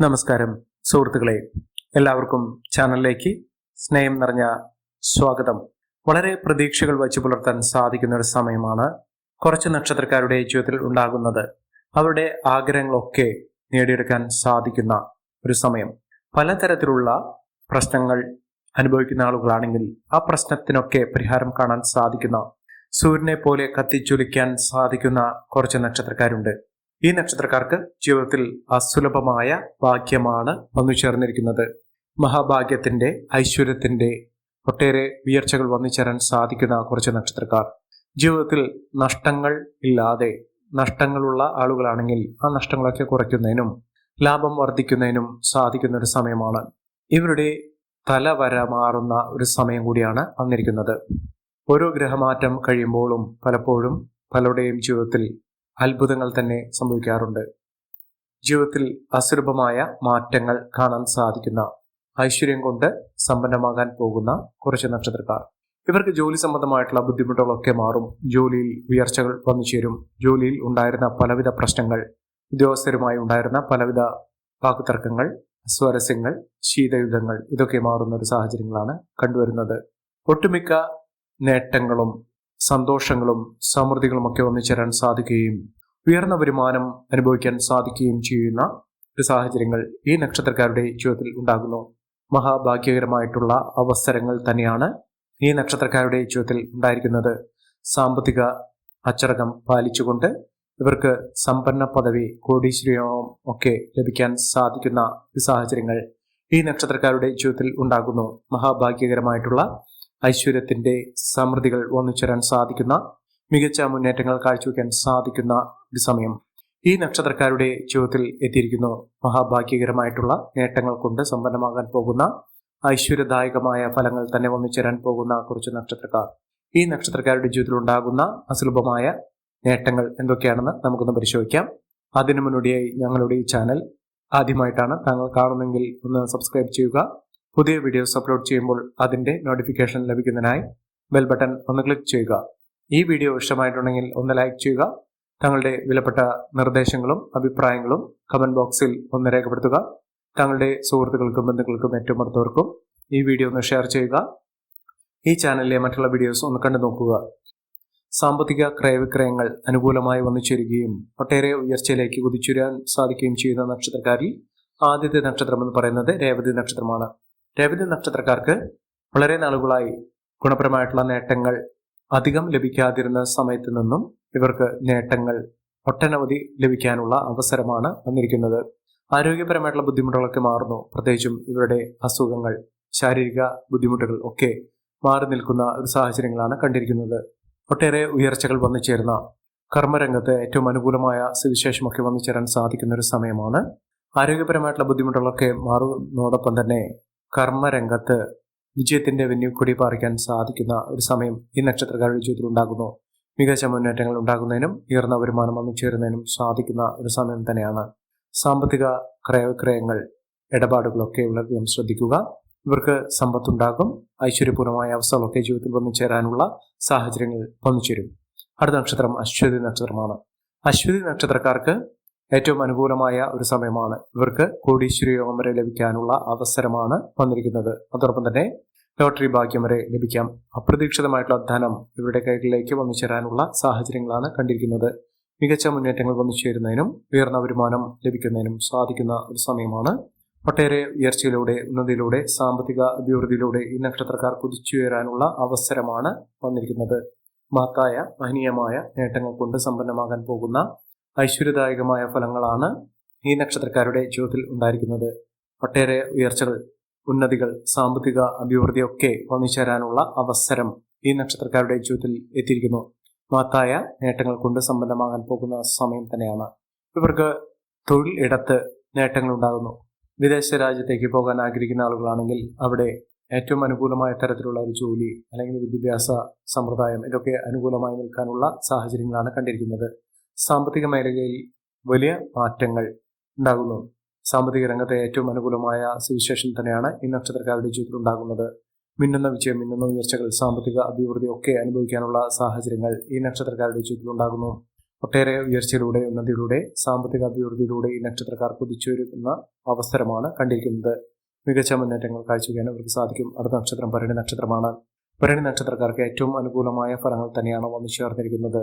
നമസ്കാരം സുഹൃത്തുക്കളെ. എല്ലാവർക്കും ചാനലിലേക്ക് സ്നേഹം നിറഞ്ഞ സ്വാഗതം. വളരെ പ്രതീക്ഷകൾ വച്ചു പുലർത്താൻ സാധിക്കുന്ന ഒരു സമയമാണ് കുറച്ച് നക്ഷത്രക്കാരുടെ ജീവിതത്തിൽ ഉണ്ടാകുന്നത്. അവരുടെ ആഗ്രഹങ്ങളൊക്കെ നേടിയെടുക്കാൻ സാധിക്കുന്ന ഒരു സമയം. പലതരത്തിലുള്ള പ്രശ്നങ്ങൾ അനുഭവിക്കുന്ന ആളുകളാണെങ്കിൽ ആ പ്രശ്നത്തിനൊക്കെ പരിഹാരം കാണാൻ സാധിക്കുന്ന സൂര്യനെ പോലെ കത്തിച്ചൊലിക്കാൻ സാധിക്കുന്ന കുറച്ച് നക്ഷത്രക്കാരുണ്ട്. ഈ നക്ഷത്രക്കാർക്ക് ജീവിതത്തിൽ അസുലഭമായ ഭാഗ്യമാണ് വന്നു ചേർന്നിരിക്കുന്നത്. മഹാഭാഗ്യത്തിന്റെ ഐശ്വര്യത്തിന്റെ ഒട്ടേറെ ഉയർച്ചകൾ വന്നു ചേരാൻ സാധിക്കുന്ന കുറച്ച് നക്ഷത്രക്കാർ. ജീവിതത്തിൽ നഷ്ടങ്ങൾ ഇല്ലാതെ നഷ്ടങ്ങളുള്ള ആളുകളാണെങ്കിൽ ആ നഷ്ടങ്ങളൊക്കെ കുറയ്ക്കുന്നതിനും ലാഭം വർദ്ധിക്കുന്നതിനും സാധിക്കുന്ന ഒരു സമയമാണ്. ഇവരുടെ തലവര മാറുന്ന ഒരു സമയം കൂടിയാണ് വന്നിരിക്കുന്നത്. ഓരോ ഗ്രഹമാറ്റം കഴിയുമ്പോഴും പലപ്പോഴും പലരുടെയും ജീവിതത്തിൽ അത്ഭുതങ്ങൾ തന്നെ സംഭവിക്കാറുണ്ട്. ജീവിതത്തിൽ അസുലഭമായ മാറ്റങ്ങൾ കാണാൻ സാധിക്കുന്ന ഐശ്വര്യം കൊണ്ട് സമ്പന്നമാകാൻ പോകുന്ന കുറച്ച് നക്ഷത്രക്കാർ. ഇവർക്ക് ജോലി സംബന്ധമായിട്ടുള്ള ബുദ്ധിമുട്ടുകളൊക്കെ മാറും. ജോലിയിൽ ഉയർച്ചകൾ വന്നു ചേരും. ജോലിയിൽ ഉണ്ടായിരുന്ന പലവിധ പ്രശ്നങ്ങൾ ഉദ്യോഗസ്ഥരുമായി ഉണ്ടായിരുന്ന പലവിധ വാക്കുതർക്കങ്ങൾ സ്വരസ്യങ്ങൾ ശീതയുദ്ധങ്ങൾ ഇതൊക്കെ മാറുന്ന ഒരു സാഹചര്യങ്ങളാണ് കണ്ടുവരുന്നത്. ഒട്ടുമിക്ക നേട്ടങ്ങളും സന്തോഷങ്ങളും സമൃദ്ധികളുമൊക്കെ ഒന്നിച്ചേരാൻ സാധിക്കുകയും ഉയർന്ന വരുമാനം അനുഭവിക്കാൻ സാധിക്കുകയും ചെയ്യുന്ന ഒരു സാഹചര്യങ്ങൾ ഈ നക്ഷത്രക്കാരുടെ ജീവിതത്തിൽ ഉണ്ടാകുന്നു. മഹാഭാഗ്യകരമായിട്ടുള്ള അവസരങ്ങൾ തന്നെയാണ് ഈ നക്ഷത്രക്കാരുടെ ജീവിതത്തിൽ ഉണ്ടായിരിക്കുന്നത്. സാമ്പത്തിക അച്ചടക്കം പാലിച്ചുകൊണ്ട് ഇവർക്ക് സമ്പന്ന പദവി കോടീശ്വരവും ഒക്കെ ലഭിക്കാൻ സാധിക്കുന്ന സാഹചര്യങ്ങൾ ഈ നക്ഷത്രക്കാരുടെ ജീവിതത്തിൽ ഉണ്ടാകുന്നു. മഹാഭാഗ്യകരമായിട്ടുള്ള ഐശ്വര്യത്തിന്റെ സമൃദ്ധികൾ ഒന്നിച്ചേരാൻ സാധിക്കുന്ന മികച്ച മുന്നേറ്റങ്ങൾ കാഴ്ചവെക്കാൻ സാധിക്കുന്ന ഒരു സമയം ഈ നക്ഷത്രക്കാരുടെ ജീവിതത്തിൽ എത്തിയിരിക്കുന്നു. മഹാഭാഗ്യകരമായിട്ടുള്ള നേട്ടങ്ങൾ കൊണ്ട് സമ്പന്നമാകാൻ പോകുന്ന ഐശ്വര്യദായകമായ ഫലങ്ങൾ തന്നെ ഒന്നിച്ചേരാൻ പോകുന്ന കുറച്ച് നക്ഷത്രക്കാർ. ഈ നക്ഷത്രക്കാരുടെ ജീവിതത്തിൽ ഉണ്ടാകുന്ന അസുലഭമായ നേട്ടങ്ങൾ എന്തൊക്കെയാണെന്ന് നമുക്കൊന്ന് പരിശോധിക്കാം. അതിനു മുന്നോടിയായി ഞങ്ങളുടെ ഈ ചാനൽ ആദ്യമായിട്ടാണ്. താങ്കൾ കാണുന്നെങ്കിൽ ഒന്ന് സബ്സ്ക്രൈബ് ചെയ്യുക. പുതിയ വീഡിയോസ് അപ്ലോഡ് ചെയ്യുമ്പോൾ അതിന്റെ നോട്ടിഫിക്കേഷൻ ലഭിക്കുന്നതിനായി ബെൽ ബട്ടൺ ഒന്ന് ക്ലിക്ക് ചെയ്യുക. ഈ വീഡിയോ ഇഷ്ടമായിട്ടുണ്ടെങ്കിൽ ഒന്ന് ലൈക്ക് ചെയ്യുക. തങ്ങളുടെ വിലപ്പെട്ട നിർദ്ദേശങ്ങളും അഭിപ്രായങ്ങളും കമന്റ് ബോക്സിൽ ഒന്ന് രേഖപ്പെടുത്തുക. തങ്ങളുടെ സുഹൃത്തുക്കൾക്കും ബന്ധുക്കൾക്കും ഏറ്റവും അടുത്തവർക്കും ഈ വീഡിയോ ഒന്ന് ഷെയർ ചെയ്യുക. ഈ ചാനലിലെ മറ്റുള്ള വീഡിയോസ് ഒന്ന് കണ്ടു നോക്കുക. സാമ്പത്തിക ക്രയവിക്രയങ്ങൾ അനുകൂലമായി വന്നു ചേരുകയും ഒട്ടേറെ ഉയർച്ചയിലേക്ക് കുതിച്ചുരാൻ സാധിക്കുകയും ചെയ്യുന്ന നക്ഷത്രക്കാരിൽ ആദ്യത്തെ നക്ഷത്രം എന്ന് പറയുന്നത് രേവതി നക്ഷത്രമാണ്. രേവതി നക്ഷത്രക്കാർക്ക് വളരെ നാളുകളായി ഗുണപരമായിട്ടുള്ള നേട്ടങ്ങൾ അധികം ലഭിക്കാതിരുന്ന സമയത്ത് നിന്നും ഇവർക്ക് നേട്ടങ്ങൾ ഒട്ടനവധി ലഭിക്കാനുള്ള അവസരമാണ് വന്നിരിക്കുന്നത്. ആരോഗ്യപരമായിട്ടുള്ള ബുദ്ധിമുട്ടുകളൊക്കെ മാറുന്നു. പ്രത്യേകിച്ചും ഇവരുടെ അസുഖങ്ങൾ ശാരീരിക ബുദ്ധിമുട്ടുകൾ ഒക്കെ മാറി നിൽക്കുന്ന ഒരു സാഹചര്യങ്ങളാണ് കണ്ടിരിക്കുന്നത്. ഒട്ടേറെ ഉയർച്ചകൾ വന്നു ചേർന്ന കർമ്മരംഗത്ത് ഏറ്റവും അനുകൂലമായ സുവിശേഷമൊക്കെ വന്നു ചേരാൻ സാധിക്കുന്ന ഒരു സമയമാണ്. ആരോഗ്യപരമായിട്ടുള്ള ബുദ്ധിമുട്ടുകളൊക്കെ മാറുന്നതോടൊപ്പം തന്നെ കർമ്മരംഗത്ത് വിജയത്തിന്റെ വെന്യൂക്കൊടി പാറിക്കാൻ സാധിക്കുന്ന ഒരു സമയം ഈ നക്ഷത്രക്കാരുടെ ജീവിതത്തിൽ ഉണ്ടാകുന്നു. മികച്ച മുന്നേറ്റങ്ങൾ ഉണ്ടാകുന്നതിനും ഉയർന്ന വരുമാനം വന്നു ചേരുന്നതിനും സാധിക്കുന്ന ഒരു സമയം തന്നെയാണ്. സാമ്പത്തിക ക്രയവിക്രയങ്ങൾ ഇടപാടുകളൊക്കെ വളരെയധികം ശ്രദ്ധിക്കുക. ഇവർക്ക് സമ്പത്തുണ്ടാകും. ഐശ്വര്യപൂർണമായ അവസ്ഥകളൊക്കെ ജീവിതത്തിൽ വന്നു ചേരാനുള്ള സാഹചര്യങ്ങൾ വന്നു ചേരും. അടുത്ത നക്ഷത്രം അശ്വതി നക്ഷത്രമാണ്. അശ്വതി നക്ഷത്രക്കാർക്ക് ഏറ്റവും അനുകൂലമായ ഒരു സമയമാണ്. ഇവർക്ക് കോടീശ്വരി യോഗം വരെ ലഭിക്കാനുള്ള അവസരമാണ് വന്നിരിക്കുന്നത്. അതോടൊപ്പം തന്നെ ലോട്ടറി ഭാഗ്യം വരെ ലഭിക്കാം. അപ്രതീക്ഷിതമായിട്ടുള്ള ധനം ഇവരുടെ കൈകളിലേക്ക് വന്നു ചേരാനുള്ള സാഹചര്യങ്ങളാണ് കണ്ടിരിക്കുന്നത്. മികച്ച മുന്നേറ്റങ്ങൾ വന്നു ചേരുന്നതിനും ഉയർന്ന വരുമാനം ലഭിക്കുന്നതിനും സാധിക്കുന്ന ഒരു സമയമാണ്. ഒട്ടേറെ ഉയർച്ചയിലൂടെ ഉന്നതിയിലൂടെ സാമ്പത്തിക അഭിവൃദ്ധിയിലൂടെ ഈ നക്ഷത്രക്കാർ കുതിച്ചുയരാനുള്ള അവസരമാണ് വന്നിരിക്കുന്നത്. മഹത്തായ മഹനീയമായ നേട്ടങ്ങൾ കൊണ്ട് സമ്പന്നമാകാൻ പോകുന്ന ഐശ്വര്യദായകമായ ഫലങ്ങളാണ് ഈ നക്ഷത്രക്കാരുടെ ജീവിതത്തിൽ ഉണ്ടായിരിക്കുന്നത്. ഒട്ടേറെ ഉയർച്ചകൾ ഉന്നതികൾ സാമ്പത്തിക അഭിവൃദ്ധിയൊക്കെ വന്നുചേരാനുള്ള അവസരം ഈ നക്ഷത്രക്കാരുടെ ജീവിതത്തിൽ എത്തിയിരിക്കുന്നു. മഹത്തായ നേട്ടങ്ങൾ കൊണ്ട് സമ്പന്നമാകാൻ പോകുന്ന സമയം തന്നെയാണ്. ഇവർക്ക് തൊഴിൽ ഇടത്ത് നേട്ടങ്ങൾ ഉണ്ടാകുന്നു. വിദേശ രാജ്യത്തേക്ക് പോകാൻ ആഗ്രഹിക്കുന്ന ആളുകളാണെങ്കിൽ അവിടെ ഏറ്റവും അനുകൂലമായ തരത്തിലുള്ള ഒരു ജോലി അല്ലെങ്കിൽ വിദ്യാഭ്യാസ സമ്പ്രദായം ഇതൊക്കെ അനുകൂലമായി നിൽക്കാനുള്ള സാഹചര്യങ്ങളാണ് കണ്ടിരിക്കുന്നത്. സാമ്പത്തിക മേഖലയിൽ വലിയ മാറ്റങ്ങൾ ഉണ്ടാകുന്നു. സാമ്പത്തിക രംഗത്തെ ഏറ്റവും അനുകൂലമായ സുവിശേഷം തന്നെയാണ് ഈ നക്ഷത്രക്കാരുടെ ജീവിതത്തിൽ ഉണ്ടാകുന്നത്. മിന്നുന്ന വിജയം മിന്നുന്ന ഉയർച്ചകൾ സാമ്പത്തിക അഭിവൃദ്ധി ഒക്കെ അനുഭവിക്കാനുള്ള സാഹചര്യങ്ങൾ ഈ നക്ഷത്രക്കാരുടെ ജീവിതത്തിൽ ഉണ്ടാകുന്നു. ഒട്ടേറെ ഉയർച്ചയിലൂടെ ഉന്നതിയിലൂടെ സാമ്പത്തിക അഭിവൃദ്ധിയിലൂടെ ഈ നക്ഷത്രക്കാർ കുതിച്ചുയരുന്ന അവസരമാണ് കണ്ടിരിക്കുന്നത്. മികച്ച മുന്നേറ്റങ്ങൾ കാഴ്ചവെക്കാൻ അവർക്ക് സാധിക്കും. അടുത്ത നക്ഷത്രം ഭരണി നക്ഷത്രമാണ്. ഭരണി നക്ഷത്രക്കാർക്ക് ഏറ്റവും അനുകൂലമായ ഫലങ്ങൾ തന്നെയാണ് വന്നു ചേർന്നിരിക്കുന്നത്.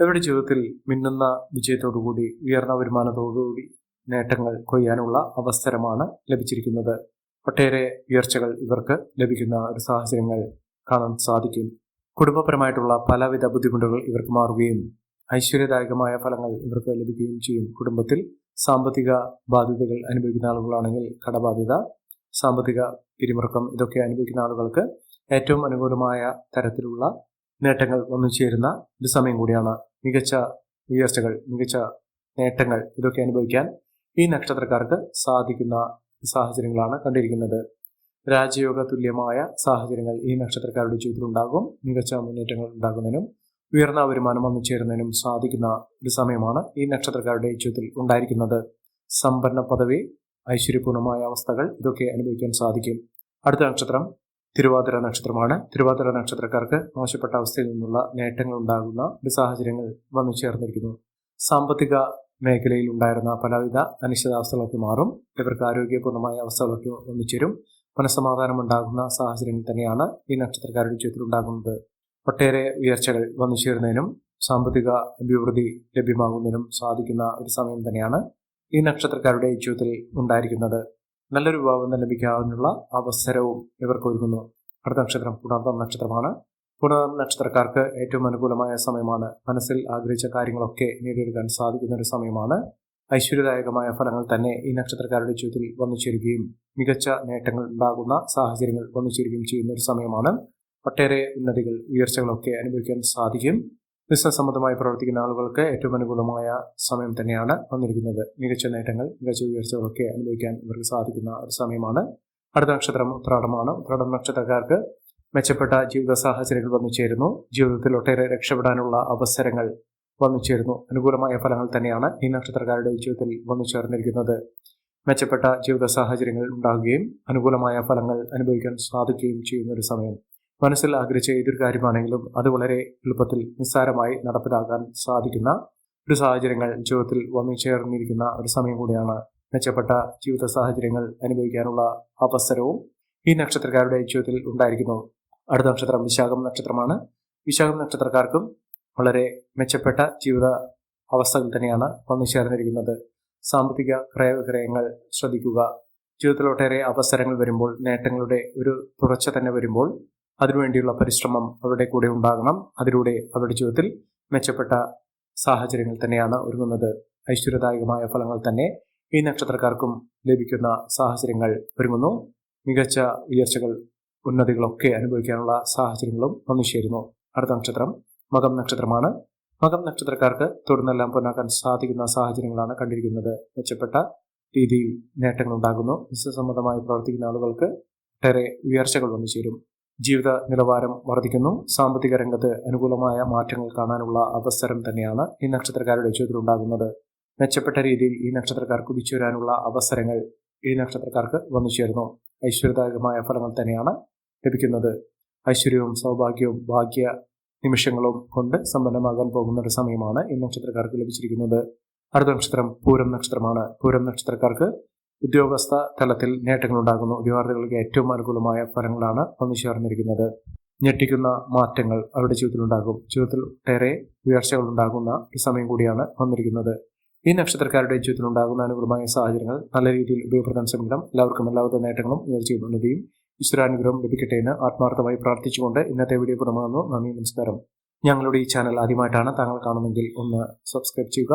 ഇവരുടെ ജീവിതത്തിൽ മിന്നുന്ന വിജയത്തോടുകൂടി ഉയർന്ന വരുമാനത്തോടുകൂടി നേട്ടങ്ങൾ കൊയ്യാനുള്ള അവസരമാണ് ലഭിച്ചിരിക്കുന്നത്. ഒട്ടേറെ ഉയർച്ചകൾ ഇവർക്ക് ലഭിക്കുന്ന ഒരു സാഹചര്യങ്ങൾ കാണാൻ സാധിക്കും. കുടുംബപരമായിട്ടുള്ള പലവിധ ബുദ്ധിമുട്ടുകൾ ഇവർക്ക് മാറുകയും ഐശ്വര്യദായകമായ ഫലങ്ങൾ ഇവർക്ക് ലഭിക്കുകയും ചെയ്യും. കുടുംബത്തിൽ സാമ്പത്തിക ബാധ്യതകൾ അനുഭവിക്കുന്ന ആളുകളാണെങ്കിൽ കടബാധ്യത സാമ്പത്തിക പിരിമുറുക്കം ഇതൊക്കെ അനുഭവിക്കുന്ന ആളുകൾക്ക് ഏറ്റവും അനുകൂലമായ തരത്തിലുള്ള നേട്ടങ്ങൾ വന്നു ചേരുന്ന ഒരു സമയം കൂടിയാണ് മികച്ച ഉയർച്ചകൾ മികച്ച നേട്ടങ്ങൾ ഇതൊക്കെ അനുഭവിക്കാൻ ഈ നക്ഷത്രക്കാർക്ക് സാധിക്കുന്ന സാഹചര്യങ്ങളാണ് കണ്ടിരിക്കുന്നത്. രാജയോഗ തുല്യമായ സാഹചര്യങ്ങൾ ഈ നക്ഷത്രക്കാരുടെ ജീവിതത്തിൽ ഉണ്ടാകും. മികച്ച മുന്നേറ്റങ്ങൾ ഉണ്ടാകുന്നതിനും ഉയർന്ന വരുമാനം വന്നു ചേരുന്നതിനും സാധിക്കുന്ന ഒരു സമയമാണ് ഈ നക്ഷത്രക്കാരുടെ ജീവിതത്തിൽ ഉണ്ടായിരിക്കുന്നത്. സമ്പന്ന പദവി ഐശ്വര്യപൂർണമായ അവസ്ഥകൾ ഇതൊക്കെ അനുഭവിക്കാൻ സാധിക്കും. അടുത്ത നക്ഷത്രം തിരുവാതിര നക്ഷത്രമാണ്. തിരുവാതിര നക്ഷത്രക്കാർക്ക് മോശപ്പെട്ട അവസ്ഥയിൽ നിന്നുള്ള നേട്ടങ്ങൾ ഉണ്ടാകുന്ന ഒരു സാഹചര്യങ്ങൾ വന്നു ചേർന്നിരിക്കുന്നു. സാമ്പത്തിക മേഖലയിൽ ഉണ്ടായിരുന്ന പലവിധ അനിശ്ചിതാവസ്ഥകളൊക്കെ മാറും. ഇവർക്ക് ആരോഗ്യപൂർണമായ അവസ്ഥകളൊക്കെ ഒന്നിച്ചേരും മനസ്സമാധാനം ഉണ്ടാകുന്ന സാഹചര്യങ്ങൾ തന്നെയാണ് ഈ നക്ഷത്രക്കാരുടെ ജീവിതത്തിൽ ഉണ്ടാകുന്നത്. ഒട്ടേറെ ഉയർച്ചകൾ വന്നു ചേരുന്നതിനും സാമ്പത്തിക അഭിവൃദ്ധി ലഭ്യമാകുന്നതിനും സാധിക്കുന്ന ഒരു സമയം തന്നെയാണ് ഈ നക്ഷത്രക്കാരുടെ ജീവിതത്തിൽ ഉണ്ടായിരിക്കുന്നത്. നല്ലൊരു വിവാഹം ലഭിക്കാനുള്ള അവസരവും ഇവർക്ക് ഒരുങ്ങുന്നു അടുത്ത നക്ഷത്രം പുണർന്നം നക്ഷത്രമാണ്. പുണർന്നം നക്ഷത്രക്കാർക്ക് ഏറ്റവും അനുകൂലമായ സമയമാണ്. മനസ്സിൽ ആഗ്രഹിച്ച കാര്യങ്ങളൊക്കെ നേടിയെടുക്കാൻ സാധിക്കുന്ന ഒരു സമയമാണ്. ഐശ്വര്യദായകമായ ഫലങ്ങൾ തന്നെ ഈ നക്ഷത്രക്കാരുടെ ജീവിതത്തിൽ വന്നു ചേരുകയും മികച്ച നേട്ടങ്ങൾ ഉണ്ടാകുന്ന സാഹചര്യങ്ങൾ വന്നു ചേരുകയും ചെയ്യുന്ന ഒരു സമയമാണ്. ഒട്ടേറെ ഉന്നതികൾ ഉയർച്ചകളൊക്കെ അനുഭവിക്കാൻ സാധിക്കും. ബിസിനസ് സംബന്ധമായി പ്രവർത്തിക്കുന്ന ആളുകൾക്ക് ഏറ്റവും അനുകൂലമായ സമയം തന്നെയാണ് വന്നിരിക്കുന്നത്. മികച്ച നേട്ടങ്ങൾ മികച്ച ഉയർച്ചകളൊക്കെ അനുഭവിക്കാൻ ഇവർക്ക് സാധിക്കുന്ന ഒരു സമയമാണ്. അടുത്ത നക്ഷത്രം ഉത്രാടമാണ്. ഉത്രാടം നക്ഷത്രക്കാർക്ക് മെച്ചപ്പെട്ട ജീവിത സാഹചര്യങ്ങൾ വന്നു ചേരുന്നു. ജീവിതത്തിൽ ഒട്ടേറെ രക്ഷപ്പെടാനുള്ള അവസരങ്ങൾ വന്നു ചേരുന്നു. അനുകൂലമായ ഫലങ്ങൾ തന്നെയാണ് ഈ നക്ഷത്രക്കാരുടെ ജീവിതത്തിൽ വന്നു ചേർന്നിരിക്കുന്നത്. മെച്ചപ്പെട്ട ജീവിത സാഹചര്യങ്ങൾ ഉണ്ടാകുകയും അനുകൂലമായ ഫലങ്ങൾ അനുഭവിക്കാൻ സാധിക്കുകയും ചെയ്യുന്ന ഒരു സമയം മനസ്സിൽ ആഗ്രഹിച്ച ഏതൊരു കാര്യമാണെങ്കിലും അത് വളരെ എളുപ്പത്തിൽ നിസ്സാരമായി നടപ്പിലാക്കാൻ സാധിക്കുന്ന ഒരു സാഹചര്യങ്ങൾ ജീവിതത്തിൽ വന്നു ചേർന്നിരിക്കുന്ന ഒരു സമയം കൂടിയാണ് മെച്ചപ്പെട്ട ജീവിത സാഹചര്യങ്ങൾ അനുഭവിക്കാനുള്ള അവസരവും ഈ നക്ഷത്രക്കാരുടെ ജീവിതത്തിൽ ഉണ്ടായിരിക്കുന്നു. അടുത്ത നക്ഷത്രം വിശാഖം നക്ഷത്രമാണ്. വിശാഖം നക്ഷത്രക്കാർക്കും വളരെ മെച്ചപ്പെട്ട ജീവിത അവസ്ഥകൾ തന്നെയാണ് വന്നു ചേർന്നിരിക്കുന്നത്. സാമ്പത്തിക ക്രയവിക്രയങ്ങൾ ശ്രദ്ധിക്കുക. ജീവിതത്തിൽ ഒട്ടേറെ അവസരങ്ങൾ വരുമ്പോൾ നേട്ടങ്ങളുടെ ഒരു തുടർച്ച തന്നെ വരുമ്പോൾ അതിനുവേണ്ടിയുള്ള പരിശ്രമം അവരുടെ കൂടെ ഉണ്ടാകണം. അതിലൂടെ അവരുടെ ജീവിതത്തിൽ മെച്ചപ്പെട്ട സാഹചര്യങ്ങൾ തന്നെയാണ് ഒരുങ്ങുന്നത്. ഐശ്വര്യദായകമായ ഫലങ്ങൾ തന്നെ ഈ നക്ഷത്രക്കാർക്കും ലഭിക്കുന്ന സാഹചര്യങ്ങൾ ഒരുങ്ങുന്നു. മികച്ച ഉയർച്ചകൾ ഉന്നതികളൊക്കെ അനുഭവിക്കാനുള്ള സാഹചര്യങ്ങളും വന്നു ചേരുന്നു. അടുത്ത നക്ഷത്രം മകം നക്ഷത്രമാണ്. മകം നക്ഷത്രക്കാർക്ക് തുടർന്നെല്ലാം പൊന്നാക്കാൻ സാധിക്കുന്ന സാഹചര്യങ്ങളാണ് കണ്ടിരിക്കുന്നത്. മെച്ചപ്പെട്ട രീതിയിൽ നേട്ടങ്ങൾ ഉണ്ടാകുന്നു ബിസിനസ് സംബന്ധമായി പ്രവർത്തിക്കുന്ന ആളുകൾക്ക് ഒട്ടേറെ ഉയർച്ചകൾ വന്നു ചേരും. ജീവിത നിലവാരം വർദ്ധിക്കുന്നു. സാമ്പത്തിക രംഗത്ത് അനുകൂലമായ മാറ്റങ്ങൾ കാണാനുള്ള അവസരം തന്നെയാണ് ഈ നക്ഷത്രക്കാരുടെ ജീവിതത്തിൽ ഉണ്ടാകുന്നത് മെച്ചപ്പെട്ട രീതിയിൽ ഈ നക്ഷത്രക്കാർ കുതിച്ചു വരാനുള്ള അവസരങ്ങൾ ഈ നക്ഷത്രക്കാർക്ക് വന്നു ചേരുന്നു. ഐശ്വര്യദായകമായ ഫലങ്ങൾ തന്നെയാണ് ലഭിക്കുന്നത്. ഐശ്വര്യവും സൗഭാഗ്യവും ഭാഗ്യ നിമിഷങ്ങളും കൊണ്ട് സമ്പന്നമാകാൻ പോകുന്ന ഒരു സമയമാണ് ഈ നക്ഷത്രക്കാർക്ക് ലഭിച്ചിരിക്കുന്നത്. അടുത്ത നക്ഷത്രം പൂരം നക്ഷത്രമാണ്. പൂരം നക്ഷത്രക്കാർക്ക് ഉദ്യോഗസ്ഥ തലത്തിൽ നേട്ടങ്ങൾ ഉണ്ടാകുന്നു ഉദ്യോഗാർത്ഥികൾക്ക് ഏറ്റവും അനുകൂലമായ ഫലങ്ങളാണ് വന്നു ചേർന്നിരിക്കുന്നത്. ഞെട്ടിക്കുന്ന മാറ്റങ്ങൾ അവരുടെ ജീവിതത്തിൽ ഉണ്ടാകും ജീവിതത്തിൽ ഒട്ടേറെ ഉയർച്ചകൾ ഉണ്ടാകുന്ന ഒരു സമയം കൂടിയാണ് വന്നിരിക്കുന്നത്. ഈ നക്ഷത്രക്കാരുടെ ജീവിതത്തിൽ ഉണ്ടാകുന്ന അനുകൂലമായ സാഹചര്യങ്ങൾ നല്ല രീതിയിൽ ഉപയോഗപ്പെടുത്താൻ ശ്രമിക്കണം. എല്ലാവർക്കും എല്ലാവിധ നേട്ടങ്ങളും ഉയർച്ചയും ഉന്നതിയും ഈശ്വരാനുഗ്രഹം ലഭിക്കട്ടെ എന്ന് ആത്മാർത്ഥമായി പ്രാർത്ഥിച്ചുകൊണ്ട് ഇന്നത്തെ വീഡിയോ പുറമാകുന്നു നന്ദി നമസ്കാരം. ഞങ്ങളുടെ ഈ ചാനൽ ആദ്യമായിട്ടാണ് താങ്കൾ കാണുമെങ്കിൽ ഒന്ന് സബ്സ്ക്രൈബ് ചെയ്യുക.